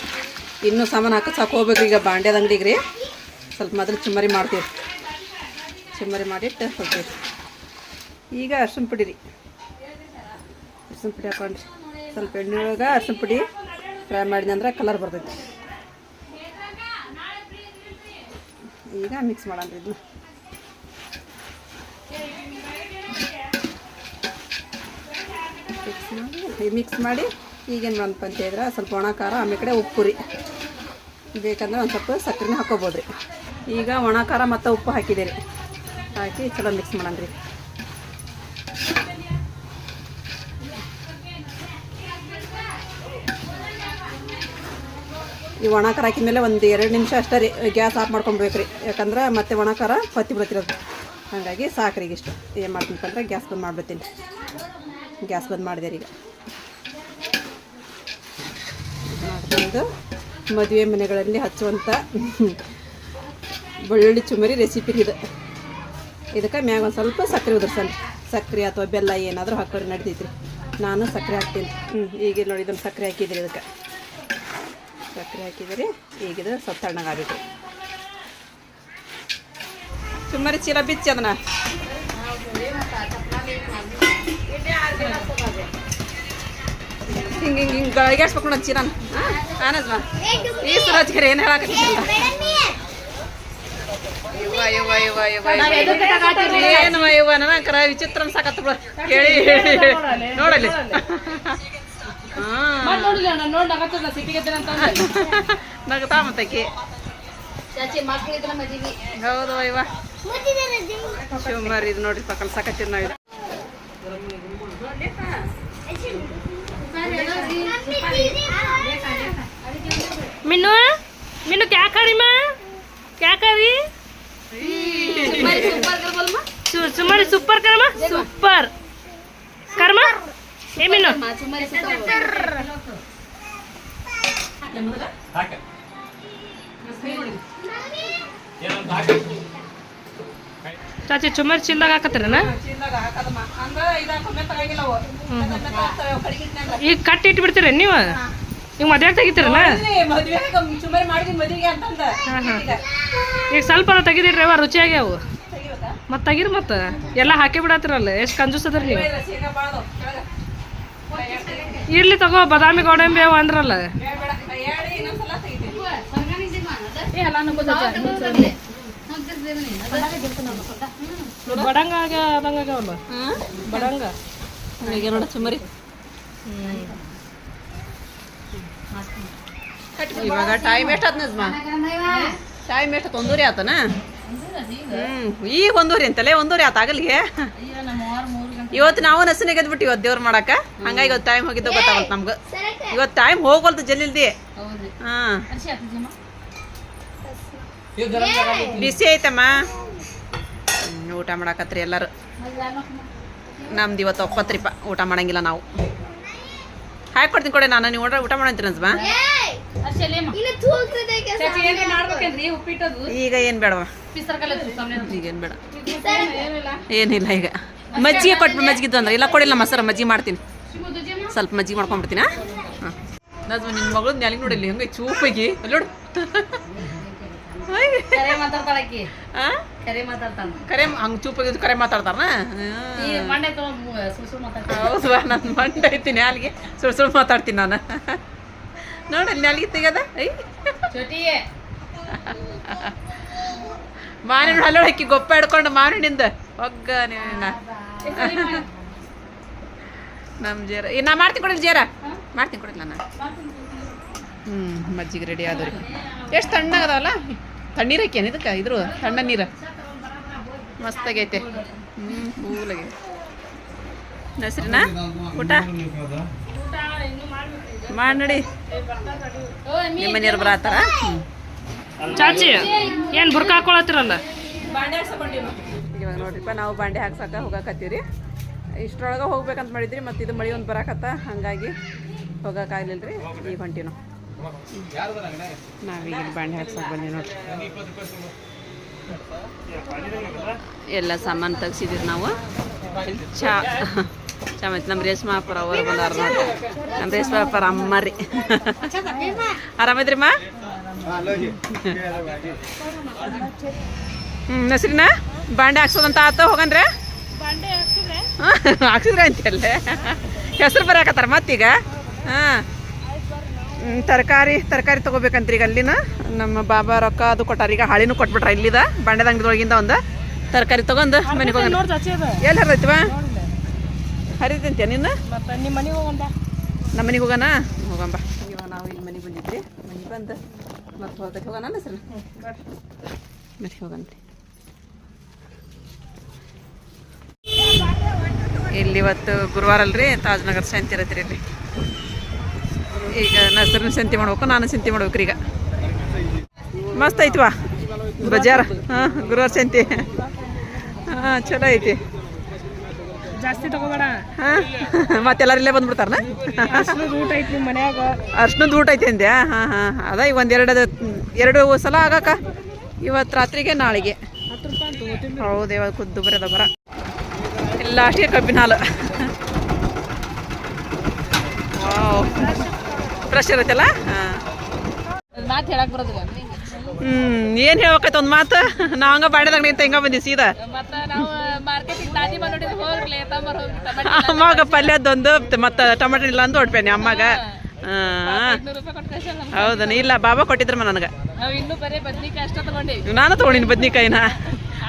ಇನ್ನೂ ಸಾಮಾನು ಹಾಕಿ ಸಾಕು ಹೋಗ್ಬೇಕು. ಈಗ ಬಾಂಡ್ಯದ ಅಂಗಡಿಗೆ ರೀ. ಸ್ವಲ್ಪ ಮೊದಲು ಚಿಮ್ಮರಿ ಮಾಡ್ತೀವಿ. ಚಿಮ್ಮರಿ ಮಾಡಿಟ್ಟು ಹೋಗ್ತೀವಿ. ಈಗ ಅರ್ಶಿನ ಪುಡಿ ರೀ. ಅರ್ಶಿನ ಪುಡಿ ಹಾಕೊಂಡ್ರಿ ಸ್ವಲ್ಪ ಎಣ್ಣೆ ಒಳಗೆ ಅರ್ಶಿನ ಪುಡಿ ಫ್ರೈ ಮಾಡಿದಂದ್ರೆ ಕಲರ್ ಬರ್ತೈತಿ. ಈಗ ಮಿಕ್ಸ್ ಮಾಡೋಣ ಇದನ್ನ ಮಿಕ್ಸ್ ಮಾಡಿ ಮಿಕ್ಸ್ ಮಾಡಿ, ಈಗೇನು ಒಂದು ಅಂತ ಹೇಳಿದ್ರೆ ಸ್ವಲ್ಪ ಒಣ ಖಾರ, ಆಮೇಲೆ ಕಡೆ ಉಪ್ಪು ರೀ. ಬೇಕಂದ್ರೆ ಒಂದು ಸ್ವಲ್ಪ ಸಕ್ಕರೆನ ಹಾಕೋಬೋದು ರೀ ಈಗ ಒಣ ಖಾರ ಮತ್ತು ಉಪ್ಪು ಹಾಕಿದೆ ರೀ. ಹಾಕಿ ಚಲೋ ಮಿಕ್ಸ್ ಮಾಡೋಣ ರೀ. ಈ ಒಣ ಖಾರ ಹಾಕಿದ ಮೇಲೆ ಒಂದು ಎರಡು ನಿಮಿಷ ಅಷ್ಟೇ ರೀ, ಗ್ಯಾಸ್ ಆಫ್ ಮಾಡ್ಕೊಬೇಕು ರೀ. ಯಾಕಂದ್ರೆ ಮತ್ತೆ ಒಣ ಖಾರ ಪತ್ತಿ ಬಿಡ್ತಿರೋದು. ಹಾಗಾಗಿ ಸಾಕ್ರಿ ಈಗ ಇಷ್ಟು ಏನು ಮಾಡ್ತೀನಿ ಅಂದ್ರೆ ಗ್ಯಾಸ್ ಬಂದ್ ಮಾಡಿಬಿಡ್ತೀನಿ. ಗ್ಯಾಸ್ ಬಂದ್ ಮಾಡಿದೆ ಈಗ. ಮಾಡ್ಕೊಂಡು ಮದುವೆ ಮನೆಗಳಲ್ಲಿ ಹಚ್ಚುವಂಥ ಬೆಳ್ಳುಳ್ಳಿ ಚುಮರಿ ರೆಸಿಪಿ ಇದು. ಇದಕ್ಕೆ ಮ್ಯಾಗ ಒಂದು ಸ್ವಲ್ಪ ಸಕ್ಕರೆ ಉದುರ್ಸನ್ ಸಕ್ಕರೆ ಅಥವಾ ಬೆಲ್ಲ ಏನಾದರೂ ಹಾಕೋರು ನಡ್ದೈತ್ರಿ. ನಾನು ಸಕ್ಕರೆ ಹಾಕ್ತೀನಿ. ಹ್ಞೂ ಈಗ ನೋಡಿ ಇದನ್ನು ಸಕ್ಕರೆ ಹಾಕಿದ್ರಿ ಇದಕ್ಕೆ. ಸಕ್ಕರೆ ಹಾಕಿದ್ರಿ, ಈಗಿದು ಸ್ವಲ್ಪ ತಣ್ಣಗಾಗಬೇಕು ಚುಮ್ಮರಿ ಚೀಲ ಬಿಚ್ಚಿ ಅದನ್ನ. ಹಿಂಗೆ ಹಿಂಗೆ ಹಿಂಗೆ ಗಳಿಗೆಸ್ಬೇಕು ನೋಡಿ ಚಿರನ್. ಆನಜ್ಮ ಈ ಸುರಜ್ಗೆರೆ ಏನು ಹೇಳಕತ್ತಿಲ್ಲ ಇವ ಇವ ಇವ ಇವ ವಿಚಿತ್ರ ಅನ್ಸಾಕತ್ತ ಬಿಡು. ಹೇಳಿ ಹೇಳಿ ನೋಡಲಿ ನಗತಾ ಮತ್ತಕಿ ಹೌದು ಇವ ಶಿವಮರ್ ಇದು ನೋಡ್ರಿ ಪಕ್ಕಲ್ ಸಾಕತ್ತೀವಿ ನಾವು ಇದು
ಮಿನ್ನು ಮಿನ್ನು ಕ್ಯಾ ಕರಿ ಮಾ? ಕ್ಯಾ ಕರಿ ಸುಮಾರಿ ಸೂಪರ್ ಕರ್ಮ? ಸೂಪರ್. ಕರ್ಮ? ಏ ಮಿನ್ನು ಚಾಚಿ ಚುಮ್ಮರಿ ಚಿಲ್ದಾಗ ಹಾಕತ್ತೀರನ
ಚೀಲದಾಗ ಹಾಕದಮ್ಮ ಅಂದ್ರೆ ಇದು ಕೊಮ್ಮೆ ತಗಂಗಿಲ್ಲ ಅವು ಕೊಮ್ಮೆ ಚುಮರ್ ಚೀಲ್ದಾಗ ಹಾಕತ್ತೀರನ?
ಈಗ ಕಟ್ಟಿ ಇಟ್ಬಿಡ್ತೀರ ನೀವು? ಈಗ ಮದ್ವೆ ತೆಗಿತೀರನ?
ಅಂತಂದ. ಈಗ.
ಈಗ ಸ್ವಲ್ಪ ತೆಗಿದಿಡ್ರಿ ಅವ ರುಚಿಯಾಗಿ ಅವು? ಮತ್ತೆ ತೆಗೀರಿ ಮತ್ತೆ. ಎಲ್ಲ ಹಾಕಿ ಬಿಡತ್ತಿರಲ್ಲ ಎಷ್ಟು ಕಂಜೂಸ್ ಅದ್ರಿ ನೀವು. ಇರ್ಲಿ ತಗೋ ಬಾದಾಮಿ ಗೋಡಂಬಿ ಅವು ಅಂದ್ರಲ್ಲ.
ಬೇಡ.
ಬಡಂಗ ಆಗ ಆಗ್ಯಾವಲ್ಲ? ಬಡಂಗ.
ನೋಡು ಇವಾಗ ಟೈಮ್ ಎಷ್ಟು ನಜ್ಮಾ? ಟೈಮ್ ಎಷ್ಟು ಒಂದೂರಿ ಆತನ? ಹ್ಞೂ ಈಗ ಒಂದೂರಿ ಅಂತಲೇ ಒಂದೂರಿ ಆತ ಆಗಲ್ಗೆ? ಇವತ್ತು ನಾವು ನಸನ ಎದ್ಬಿಟ್ಟು ಇವತ್ತು ದೇವ್ರು ಮಾಡಕ. ಹಂಗಾಗಿ ಇವತ್ತು ಟೈಮ್ ಹೋಗಿದ್ದು ಗೊತ್ತಾಗಲ್ಲ ನಮ್ಗೆ. ಇವತ್ತು ಟೈಮ್ ಹೋಗಲ್ದು ಜಲ್ಲಿಲ್ದಿ ಹಾ. ಬಿಸಿ ಐತಮ್ಮ. ಹ್ಮ್, ಊಟ ಮಾಡಾಕತ್ರಿ ಎಲ್ಲರೂ. ನಮ್ದು ಇವತ್ತು ಒಪ್ಪತ್ರಿಪ ಊಟ ಮಾಡಂಗಿಲ್ಲ ನಾವು. ಹಾಕೊಡ್ತೀನಿ ಕೊಡೆ ನಾನು ನೀವು ಊಟ
ಉಪ್ಪಿಟ್ಟದು.
ಈಗ ಏನು ಬೇಡವಾ? ಈಗ ಏನು ಬೇಡ. ಏನಿಲ್ಲ. ಈಗ. ಮಜ್ಜಿಗೆ ಕೊಟ್ಬಿಟ್ಟು ಮಜ್ಜಿಗೆ ಅಂದ್ರೆ. ಇಲ್ಲ ಕೊಡಿಲ್ಲ ಮಸರ ಮಜ್ಜಿಗೆ ಮಾಡ್ತೀನಿ. ಸ್ವಲ್ಪ ಮಜ್ಜಿಗೆ ಮಾಡ್ಕೊಂಡ್ಬಿಡ್ತೀನಿ? ಹಾಂ. ನಿನ್ನ ಮಗಳು ನೆಲಗಿ ನೋಡಿಲ್ಲ ಹಂಗೆ ಚೂಪಾಗಿ. ಅಲ್ಲಿ ನೋಡು.
ಕರೆ ಮಾತಾಡ್ತಾಳಕಿ? ಕರೆ
ಕರೆ ಹಂಗೆ ಚೂಪಾಗಿದ್ದು ಕರೆ
ಮಾತಾಡ್ತಾನ ಸುಳ್ ಸುಳ್
ಹೌದು ನಾನು ಮಂಡ ಐತೀನಿ ನಾಲ್ಗೆ ಸುಳ್ಳು ಸುಳ್ ಮಾತಾಡ್ತೀನಿ ನಾನು. ನೋಡಲ್ಲಿ ನಾಲ್ಗೆ ತೆಗದ ಐ
ಚೋಟಿಯೇ
ಮಾವಿನ ಹಾಕಿ ಗೊಪ್ಪ ಹಿಡ್ಕೊಂಡು ಮಾವಿನಿಂದ ಒಗ್ಗ ನೀನ ನಮ್ಮ ಜೇರ. ಈ ನಾ ಮಾಡ್ತೀನಿ ಕೊಡಿಲ್ಲ ಜೇರ. ಮಾಡ್ತೀನಿ ಕೊಡಿಲ್ಲ ನಾನು. ಹ್ಞೂ ಮಜ್ಜಿಗೆ ರೆಡಿ ಆದ್ರಿ ಎಷ್ಟು ತಣ್ಣಗದಾವಲ್ಲ? ತಣ್ಣೀರು ಹಾಕ್ಯಾನ ಇದಕ್ಕೆ? ಇದ್ರು ತಣ್ಣ ನೀರು ಮಸ್ತಾಗೈತೆ. ಹ್ಞೂ ಕೂಲಾಗೈತೆ. ನಸ್ರಿನ? ಊಟ? ಮಾಡಿ ನೋಡಿ. ನಿಮ್ಮ ಮನೆಯವ್ರು ಬರತ್ತಾರ?
ಚಾಚಿ ಏನು ಬುರ್ಕ ಹಾಕೊಳತ್ತಿರಲ್ಲ?
ಇವಾಗ ನೋಡ್ರಿಪ್ಪ ನಾವು ಬಾಂಡೆ ಹಾಕ್ಸಕ್ಕ ಹೋಗಕತ್ತೀವಿ ಇಷ್ಟರೊಳಗೆ ಹೋಗ್ಬೇಕಂತ ಮಾಡಿದ್ರಿ ಮತ್ತು ಇದು ಮಳೆ ಒಂದು ಬರಾಕತ್ತ ಹಾಗಾಗಿ ಹೋಗೋಕ್ಕಾಗಲಿಲ್ಲ ರೀ ಈಗ ಹೊಂಟಿನೋ ನಾವು. ನಾವೀಗ ಬಾಂಡೆ ಹಾಕ್ಸಕ್ಕೆ ಬಂದೀವಿ ನೋಡ್ರಿ. ಎಲ್ಲ ಸಾಮಾನು ತೆಗ್ಸಿದಿರಿ ನಾವು. ಚಾ ಚಾ ಮತ್ತು ನಮ್ಮ ರೇಷ್ಮಾ ಅಪ್ಪರ ಅವರು ಬಂದಾರ ನೋಡ್ರಿ. ನಮ್ಮ ರೇಷ್ಮಾ ಅಪ್ಪರ ಅಮ್ಮ ರೀ. ಆರಾಮದ್ರಿಮ್ಮ? ಹ್ಞೂ ನಸ್ರಿನ? ಬಾಂಡೆ ಹಾಕ್ಸೋದಂತ ಆತ ಹೋಗನ್ರಿ? ಹಾಕ್ಸಿದ್ರೆ. ಅಂತಲ್ಲೇ ಹೆಸರು ಬರಾಕತ್ತಾರ ಮತ್ತೀಗ? ಹಾಂ. ತರಕಾರಿ ತರಕಾರಿ ತೊಗೋಬೇಕಂತ್ರಿ ಈಗ ಅಲ್ಲಿನ. ನಮ್ಮ ಬಾಬಾ ರೊಕ್ಕ ಅದು ಕೊಟ್ಟಾರ. ಈಗ ಹಾಳಿನೂ ಕೊಟ್ಬಿಟ್ರ ಇಲ್ಲಿದ. ಬಂಡೆದ ಅಂಗಡಿದೊಳಗಿಂದ ಒಂದು ತರಕಾರಿ ತೊಗೊಂಡು ಮನೆಗೆ
ಹೋಗಿ
ಎಲ್ಲಿ ಹರಿದೈತಿವ? ಹರಿದಂತೆ ನಿನ್ನ?
ನಿಮ್ಮ ಮನೆಗೆ ಹೋಗೋಣ
ನಮ್ಮ ಮನೆಗೆ ಹೋಗೋಣ? ಹೋಗಂಬ ಇವಾಗ ನಾವು ಇಲ್ಲಿ ಮನೆಗೆ ಬಂದಿದ್ರಿ ಮನೆಗೆ ಬಂದು ಮತ್ತೆ ಹೋಗಕ್ಕೆ ಹೋಗೋಣ ಸರ್? ಮನೆಗೆ ಹೋಗಂತೆ ಇಲ್ಲಿ ಇವತ್ತು ಗುರುವಾರ ಅಲ್ರಿ ತಾಜ್ನಗರ್ ಶಾಂತಿ ಇರತ್ರಿ ಇಲ್ಲಿ. ಈಗ ನಸರ್ನ ಸಂತಿ ಮಾಡ್ಬೇಕು ನಾನು ಸಂತಿ ಮಾಡ್ಬೇಕ್ರಿ ಈಗ. ಮಸ್ತ್ ಐತ್ವಾ ಬಜಾರ. ಹಾಂ ಗುರುವಾರ ಸಂತಿ. ಹಾಂ ಚಲೋ ಐತಿ.
ಜಾಸ್ತಿ ತಗೋಬೇಡ.
ಹಾಂ ಮತ್ತೆಲ್ಲರಿಲ್ಲೇ ಬಂದ್ಬಿಡ್ತಾರನ?
ಊಟ ಐತಿ ನಿಮ್ಮ ಮನ್ಯಾಗ.
ಅರ್ಶನದ ಊಟ ಐತಿ ಅಂದ್ಯಾ? ಹಾಂ ಹಾಂ ಅದ ಈಗ ಒಂದೆರಡು ಎರಡು ಸಲ ಆಗಾಕ ಇವತ್ತು ರಾತ್ರಿಗೆ ನಾಳೆಗೆ. ಹೌದು ಇವಾಗ ಕುದ್ದು ಬರೋದ ಬರ. ಅಷ್ಟೇ ಕಬ್ಬಿನ ಹಾಲು. ವಾವ್. ಫ್ರೆಶ್ ಇರತ್ತಲ್ಲ? ಹಾಂ.
ಮಾತು ಹೇಳಕ್ ಬರೋದಿಲ್ಲ
ಹ್ಞೂ ಏನು ಹೇಳ್ಬೇಕೈತೆ ಒಂದು ಮಾತು? ನಾವ್ ಹಂಗ ಬಾಡ್ಯದಾಗ ನಿಂತ ತೆಂಗ ಬಂದಿ ಸೀದಾ? ಅಮ್ಮಗ ಪಲ್ಯದೊಂದು ಮತ್ತ ಟೊಮೆಟೊ ಇಲ್ಲ ಅಂತ ಹೊಡ್ಪೇನಿ ಅಮ್ಮಗ. ಹೌದನ ಇಲ್ಲ ಬಾಬಾ ಕೊಟ್ಟಿದ್ರಮ್ಮ ನನಗೆ. ನಾನು ತಗೊಂಡಿನಿ ಬದ್ನಿಕಾಯಿನ.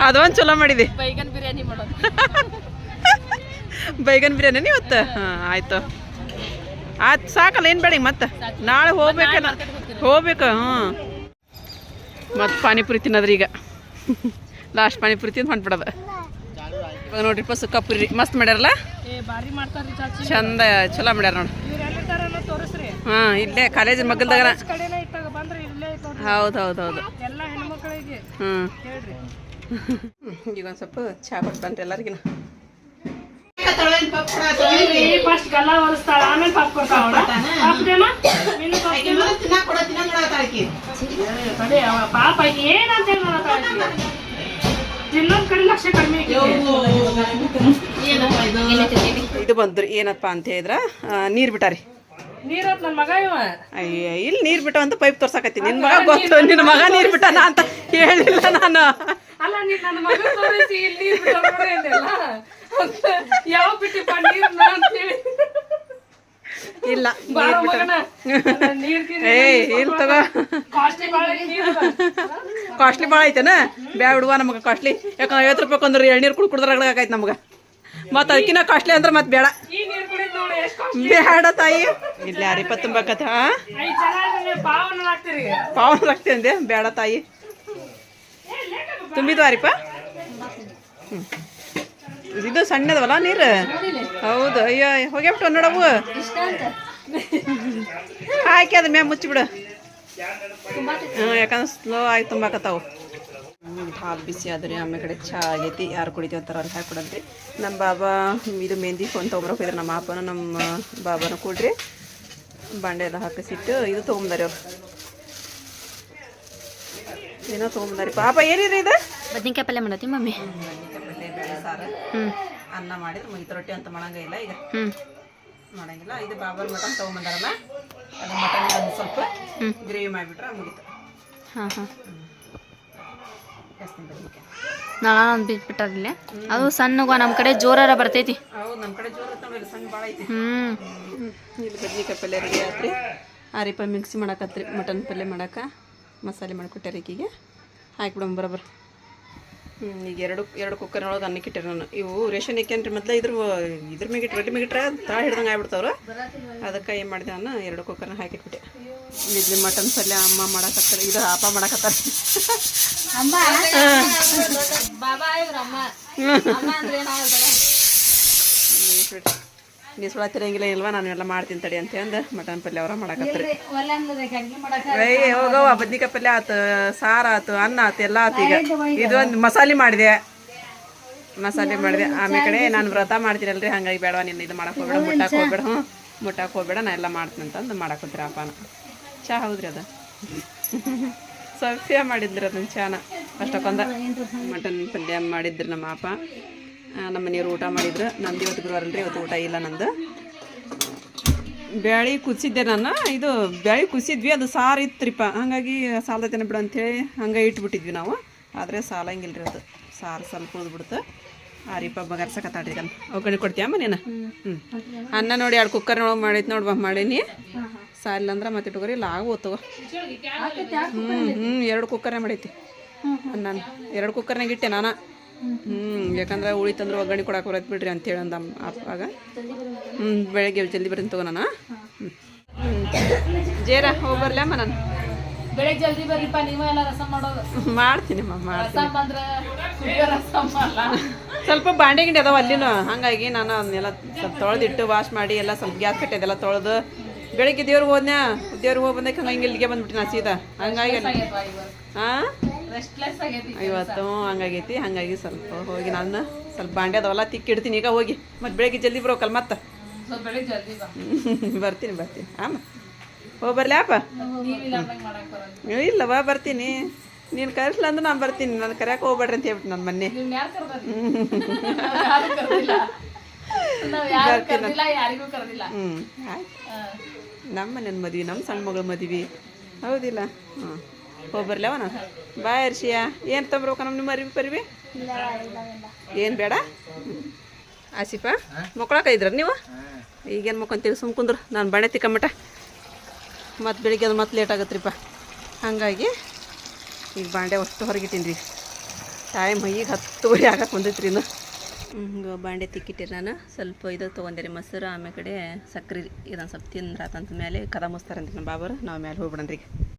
ಅದೊಂದು ಚಲೋ ಮಾಡಿದಿ.
ಬೈಗನ್ ಬಿರಿಯಾನಿ
ಬೈಗನ್ ಬಿರಿಯಾನಿ ಇವತ್ತು ಹಾಂ ಆಯಿತು. ಆಯ್ತು, ಸಾಕಲ್ಲ, ಏನು ಬೇಡ ಮತ್ತೆ. ನಾಳೆ ಹೋಗ್ಬೇಕಲ್ಲ. ಹೋಗ್ಬೇಕು, ಹ್ಞೂ. ಮತ್ತು ಪಾನಿಪುರಿ ತಿನ್ನೋದ್ರಿ ಈಗ. ಲಾಸ್ಟ್ ಪಾನಿಪುರಿ ತಿಂದು ಹೊಂಟ್ಬಿಡೋದು. ಇವಾಗ ನೋಡ್ರಿ ಪಸ್ ಕಪ್ಪುರಿ ಮಸ್ತ್ ಮಾಡ್ಯಾರಲ್ಲ? ಚಂದ, ಚಲೋ ಮಾಡ್ಯಾರ ನೋಡಿ. ಹಾಂ ಇಲ್ಲೇ ಕಾಲೇಜ್
ಮಗ್ಗಲ್ದಾಗ
ಹೌದು ಹೌದು ಹೌದು. ಹ್ಞೂ. ಈಗ ಒಂದು ಸ್ವಲ್ಪ ಚಹಾ ಕೊಟ್ಟು ಬಂದ್ರಿ ಎಲ್ಲರಿಗಿನ.
ಫಸ್ಟ್ ಕಲ್ಲ ಒರೆಸ್ತಾಳ ಆಮೇಲೆ ಪಾಪ್ ಕೊಡ್ತಾಳ ಪಾಪ ತಡಿ ಏನಂತ ಕಡೆ ಲಕ್ಷ ಕಡಿಮೆ
ಇದು? ಬಂದ್ರಿ ಏನಪ್ಪಾ ಅಂತ ಹೇಳಿದ್ರ ನೀರು ಬಿಟ್ಟಾರಿ.
ನೀರತ್ ನನ್ ಮಗ ಇವ.
ಅಯ್ಯ ಇಲ್ಲಿ ನೀರು ಬಿಟ್ಟ ಅಂತ ಪೈಪ್ ತೋರ್ಸಕತ್ತಿ. ನಿನ್ನ ಮಗ ಗೊತ್ತು ನಿನ್ನ ಮಗ ನೀರು ಬಿಟ್ಟನ ಅಂತ ಹೇಳಿಲ್ಲ ನಾನು.
ಅಲ್ಲ ನೀನ್ ನನ್ನ ಮಗ ತೋರಿಸಿ ಇಲ್ಲಿ ನೀರ್ ಬಿಟ್ಟು ನೋಡಿ ಅಂದೆಲ್ಲ ಯಾವ ಬಿಟ್ಟಿಪ್ಪ ನೀರ್ ಅಂತೇಳಿ
ಇಲ್ಲ
ಬಾರೋ ಮಗನ ನೀರ್
ಏ ಇಲ್ಲಿ ತಗೋ.
ಕಾಸ್ಟ್ಲಿ
ಭಾಳ ಐತೆನ? ಬ್ಯಾ ಬಿಡುವ ನಮಗೆ ಕಾಸ್ಟ್ಲಿ ಯಾಕಂದ್ರೆ ಐವತ್ತು ರೂಪಾಯಿ ಒಂದು ಎಳ್ನೀರು ಕುಡ್ ಕುಡದ್ರ ಆಯ್ತು ನಮ್ಗೆ. ಮತ್ತು ಅದಕ್ಕಿನ್ನ ಕಾಸ್ಟ್ಲಿ ಅಂದ್ರೆ ಮತ್ತೆ ಬೇಡ.
ಈ ನೀರ್ ಕುಡಿದ್ ನೋಡಿ ಎಷ್ಟು ಕಾಸ್ಟ್ಲಿ
ಬೇಡ ತಾಯಿ. ಇಲ್ಲ ಯಾರಿಪ್ಪ ತುಂಬಕತ್ತ
ಪಾವನ್ ಜನ ಪಾವನ ಹಾಕ್ತೀರಿ.
ಪಾವನ ರಕ್ತಿ ಅಂದೆ ಬೇಡ ತಾಯಿ. ತುಂಬಿದ್ವಾರಿಪ್ಪ ಹ್ಞೂ ಇದು ಸಣ್ಣದವಲ್ಲ ನೀರು? ಹೌದು ಅಯ್ಯೋ ಹೋಗ್ಯಾಬಿಟ್ಟು ನೋಡವು. ಹಾಕಿ ಅದ ಮ್ಯಾಮ್ ಮುಚ್ಚಿಬಿಡು. ಹ್ಞೂ ಯಾಕಂದ್ರೆ ಸ್ಲೋ ಆಯ್ತು ತುಂಬಾಕತ್ತಾವು ಹಾಲು ಬಿಸಿ ಆದ್ರೆ ಆಮೇಲೆ ಕಡೆ ಚಹಾ ಆಗೈತಿ. ಯಾರು ಕುಡಿತೀವಿ ಅಂತಾರ ಅಲ್ಲಿ ಹಾಕೊಡಂತ್ರಿ ನಮ್ಮ ಬಾಬಾ ಇದು ಮೆಹಂದಿ ಫೋನ್ ತೊಗೊಂಬರಕ್ಕೆ ಹೋಯ್ತಾರೆ ನಮ್ಮ ಅಪ್ಪನ ನಮ್ಮ ಬಾಬಾನ ಕೊಡ್ರಿ. ಬಾಂಡೆ ಎಲ್ಲ ಹಾಕಿಸಿಟ್ಟು ಇದು ತೊಗೊಂಬಂದಾರಿ ಅವ್ರು. ಏನೋ ತೊಗೊಂಬಂದಾರಿ. ಪಾಪ ಏನಿದೆ ಇದು?
ಬದ್ನಿಕಾಯಿ ಪಲ್ಯ ಮಾಡತ್ತಿ ಮಮ್ಮಿ.
ಅನ್ನ ಮಾಡಿದ್ರೆ. ಮುಗಿತ ರೊಟ್ಟಿ ಅಂತ ಮಾಡಂಗಿಲ್ಲ ಈಗ. ಮಾಡಂಗಿಲ್ಲ. ಇದು ಬಾಬರ್ ಮಟನ್ ತೊಗೊಂಬಂದಾರಲ್ಲ. ಅದು ಮಟನ್ ಒಂದು ಸ್ವಲ್ಪ ಗ್ರೇವಿ ಮಾಡಿಬಿಟ್ರೆ ಮುಗಿತು.
ಹಾಂ ಹಾಂ.
ಜಾಸ್ತಿ ಬದ್ನಿಕಾಯಿ.
ನಾಳ ಒಂದು ಬಿಟ್ಬಿಟ್ಟಾರಿಲ್ಲ ಅದು ಸಣ್ಣಗ ನಮ್ಮ ಕಡೆ ಜೋರಾರ ಬರ್ತೈತಿ.
ಹೌದು ನಮ್ಮ ಕಡೆ ಜೋರು ನೋಡಿ ಸಣ್ಣ ಭಾಳ ಐತಿ.
ಹ್ಞೂ
ಇಲ್ಲಿ ಬದ್ನಿಕಾಯಿ ಪಲ್ಯ ರೆಡಿ ಆತ್ರಿ. ಆರಿಪ ಮಿಕ್ಸಿ ಮಾಡಾಕತ್ರಿ ಮಟನ್ ಪಲ್ಯ ಮಾಡಕ್ಕೆ ಮಸಾಲೆ ಮಾಡಿಕೊಟ್ಟಾರ ಈಕಿಗೆ. ಹಾಕಿಬಿಡಮ್ ಬರೋಬ್ಬರ ಈಗ ಎರಡು ಎರಡು ಕುಕ್ಕರ್ನೊಳಗೆ ಅನ್ನಕ್ಕೆ ಇಟ್ಟಿರಿ ನಾನು. ಇವು ರೇಷನ್ ಇಕ್ಕೇನ್ರಿ ಮೊದ್ಲು ಇದ್ರ ಇದ್ರ ಮ್ಯಾಗ ಇಟ್ಟು ರೊಟ್ಟಿ ಮ್ಯಾಗ ಇಟ್ರೆ ತಾಳ ಹಿಡ್ದಂಗೆ ಆಗ್ಬಿಡ್ತಾವ್ರು. ಅದಕ್ಕೆ ಏನು ಮಾಡಿದೆ ನಾನು ಎರಡು ಕುಕ್ಕರ್ನ ಹಾಕಿಟ್ಬಿಟ್ಟೆ. ಇಲ್ಲಿ ಮಟನ್ ಪಲ್ಯ ಅಮ್ಮ ಮಾಡಕತ್ತಾರೆ. ಇದು ಅಪ್ಪ ಮಾಡಕತ್ತಾರ.
ಬಾಬಾ ಅಮ್ಮ
ಸುಳ ತಿರಂಗಿಲ್ಲ ಇಲ್ವಾ? ನಾನು ಎಲ್ಲ ಮಾಡ್ತೀನಿ ತಡಿ ಅಂತ ಅಂದ ಮಟನ್ ಪಲ್ಯ ಅವ್ರ
ಮಾಡಕತ್ರಿ
ಏಯ್ ಹೋಗವ ಬದ್ನಿಕಾಯಿ ಪಲ್ಯ ಆತು ಸಾರು ಆತು ಅನ್ನ ಆತು ಎಲ್ಲ ಆತು ಈಗ. ಇದು ಒಂದು ಮಸಾಲೆ ಮಾಡಿದೆ. ಮಸಾಲೆ ಮಾಡಿದೆ. ಆಮೇಲೆ ಕಡೆ ನಾನು ವ್ರತ ಮಾಡ್ತೀನಲ್ರಿ ಹಂಗಾಗಿ ಬೇಡವಾ ನಿನ್ನ ಇದು ಮಾಡಕ್ಕೆ ಹೋಗ್ಬೇಡ ಮುಟ್ಟಕ್ಕೆ ಹೋಗ್ಬೇಡ ಹ್ಞೂ ಮುಟ್ಟಕ್ಕೆ ಹೋಗ್ಬೇಡ ನಾ ಎಲ್ಲ ಮಾಡ್ತೀನಿ ಅಂತಂದು ಮಾಡಕ್ಕೆ ಅಪ್ಪನ. ಚಹಾ ಹೌದ್ರಿ ಅದು? ಸಸ್ಯ ಮಾಡಿದ್ರಿ ಅದನ್ನ ಚಾನ. ಅಷ್ಟಕ್ಕೊಂದ ಮಟನ್ ಪಲ್ಯ ಮಾಡಿದ್ರಿ ನಮ್ಮ ಅಪ್ಪ. ನಮ್ಮ ಮನೆಯವ್ರು ಊಟ ಮಾಡಿದ್ರು. ನಂದು ಇವತ್ತು ಗುರುವಾರ ಅಲ್ರಿ ಇವತ್ತು ಊಟ ಇಲ್ಲ ನಂದು. ಬ್ಯಾಳಿ ಕುದಿಸಿದ್ದೆ ನಾನು. ಇದು ಬ್ಯಾಳಿ ಕುದಿಸಿದ್ವಿ ಅದು ಸಾರು ಇತ್ರಿಪ್ಪ ಹಾಗಾಗಿ ಸಾಲದೇನ ಬಿಡು ಅಂಥೇಳಿ ಹಂಗೆ ಇಟ್ಬಿಟ್ಟಿದ್ವಿ ನಾವು. ಆದರೆ ಸಾಲಂಗಿಲ್ರಿ ಅದು. ಸಾರು ಸ್ವಲ್ಪ ಉಳಿದ್ಬಿಡ್ತು ಆರಿಪ್ಪ ಬಗರ್ಸಕತ್ತಾಡ್ರಿ ನಾನು ಒಗ್ಗರಣೆ ಕೊಡ್ತೀಯಮ್ಮ ನೀನು ಹ್ಞೂ ಅನ್ನ ನೋಡಿ ಎರಡು ಕುಕ್ಕರ್ ನೋಡಿ ಮಾಡೈತೆ ನೋಡ್ಬಾ ಮಾಡೀನಿ. ಸಾರಿಲ್ಲ ಅಂದ್ರೆ ಮತ್ತೆ ಇಟ್ಕೋರಿ ಇಲ್ಲ ಆಗ ಓದ್ತವ ಹ್ಞೂ ಹ್ಞೂ ಎರಡು ಕುಕ್ಕರ್ನೇ ಮಾಡೈತಿ ಅನ್ನ ಎರಡು ಕುಕ್ಕರ್ನಾಗ ಇಟ್ಟೆ ನಾನು. ಹ್ಞೂ ಯಾಕಂದ್ರೆ ಉಳಿತಂದ್ರೆ ಒಗ್ಗರಣೆ ಕೊಡಕ್ಕೆ ಬರತ್ತೆ ಬಿಡ್ರಿ ಅಂತೇಳಿ ಅಂದ ಅಪ್ಪಾಗ. ಹ್ಞೂ ಬೆಳಗ್ಗೆ ಜಲ್ದಿ ಬರ್ತೀನಿ ತಗೋ ನಾನು ಹ್ಞೂ ಜೇರ ಹೋಗಿ ಬರ್ಲಮ್ಮ ನಾನು.
ಬೆಳಿಗ್ಗೆ ಜಲ್ದಿ ಬರ್ರಿಪ್ಪ ನೀವ ಎಲ್ಲ ರಸಂ ಮಾಡೋದು.
ಮಾಡ್ತೀನಿ. ಅಮ್ಮ ಸ್ವಲ್ಪ ಬಾಂಡೆ ಗಿಂಡಿ ಅದಾವ ಅಲ್ಲಿನೂ. ಹಾಗಾಗಿ ನಾನು ಅದನ್ನೆಲ್ಲ ಸ್ವಲ್ಪ ತೊಳೆದಿಟ್ಟು ವಾಶ್ ಮಾಡಿ ಎಲ್ಲ ಸ್ವಲ್ಪ ಗ್ಯಾಸ್ ಕಟ್ಟೆ ಅದೆಲ್ಲ ತೊಳೆದು ಬೆಳಿಗ್ಗೆ ದೇವ್ರಿಗೆ ಹೋದ್ನ ದೇವ್ರಿಗೆ ಹೋಗಿ ಬಂದಕ್ಕೆ ಹಂಗೆ ಇಲ್ಲಿಗೆ ಬಂದ್ಬಿಟ್ಟಿನ ನಾ ಸೀದಾ? ಹಂಗಾಗಿ ಹಾ ಇವತ್ತು ಹಂಗಾಗೈತಿ ಹಂಗಾಗಿ ಸ್ವಲ್ಪ ಹೋಗಿ ನಾನು ಸ್ವಲ್ಪ ಬಾಂಡ್ಯದವಲ್ಲ ತಿಕ್ಕಿಡ್ತೀನಿ ಈಗ ಹೋಗಿ. ಮತ್ತೆ ಬೆಳಿಗ್ಗೆ ಜಲ್ದಿ ಬರೋಕಲ್ಲ ಮತ್ತೆ? ಬರ್ತೀನಿ ಬರ್ತೀನಿ. ಆಮ. ಹೋಗಿ ಬರ್ಲಿ ಅಪ್ಪ?
ನೀವಿಲ್ಲ ಅಂದಂಗೆ ಮಾಡಕ್ ಬರಲ್ಲ.
ಇಲ್ಲ ಬಾ ಬರ್ತೀನಿ. ನೀನು ಕರೆಸ್ಲ ಅಂದ್ರೆ ನಾನು ಬರ್ತೀನಿ. ನಾನು ಕರೆಯಕ್ಕೆ ಹೋಗ್ಬೇಡ್ರಿ ಅಂತ ಹೇಳ್ಬಿಟ್ಟು ನನ್ನ ಮೊನ್ನೆ. ಹ್ಞೂ ಆಯ್ತು. ನಮ್ಮ ಮನೇನ ಮದ್ವಿ ನಮ್ಮ ಸಣ್ಣ ಮಗಳ ಮದ್ವಿ. ಹೌದಿಲ್ಲ? ಹ್ಞೂ ಹೋಗಿ ಬರ್ಲವ ನಾನು ಬಾಯ್ ಏನು ತೊಂಬರ್ಬೇಕ ನಮ್ಮ ನಿಮ್ಮ ಅರಿವಿ ಪರಿವಿ? ಏನು ಬೇಡ? ಆಸಿಫ, ಮಕ್ಕಳಕ್ಕ ಇದ್ರ ನೀವು? ಈಗೇನು ಮಕ್ಕೊಂತೀವಿ ಸುಮ್ ಕುಂದ್ರು. ನಾನು ಬಣೆ ತಿಕ್ಕಮಟ ಮತ್ತು ಬೆಳಿಗ್ಗೆ ಅದು ಮತ್ತೆ ಲೇಟ್ ಆಗತ್ರಿಪ್ಪ. ಹಾಗಾಗಿ ಈಗ ಬಾಂಡೆ ಅಷ್ಟು ಹೊರಗಿಟ್ಟೀನಿ ರೀ ಟೈಮ್ ಈಗ ಹತ್ತುವರೆ ಆಗಕ್ಕೆ ಬಂದೈತ್ರಿ ಇನ್ನು. ಬಾಂಡೆ ತಿಕ್ಕಿಟ್ಟಿರಿ ನಾನು. ಸ್ವಲ್ಪ ಇದು ತೊಗೊಂಡಿರಿ ಮೊಸರು, ಆಮೇಲೆ ಕಡೆ ಸಕ್ರೆ. ಇದೊಂದು ಸ್ವಲ್ಪ ತಿಂದ್ರಾತಂತ ಮೇಲೆ ಕದ ಮುಸ್ತಾರಂತ ನಮ್ಮ ಬಾಬರು. ನಾವು ಮೇಲೆ ಈಗ.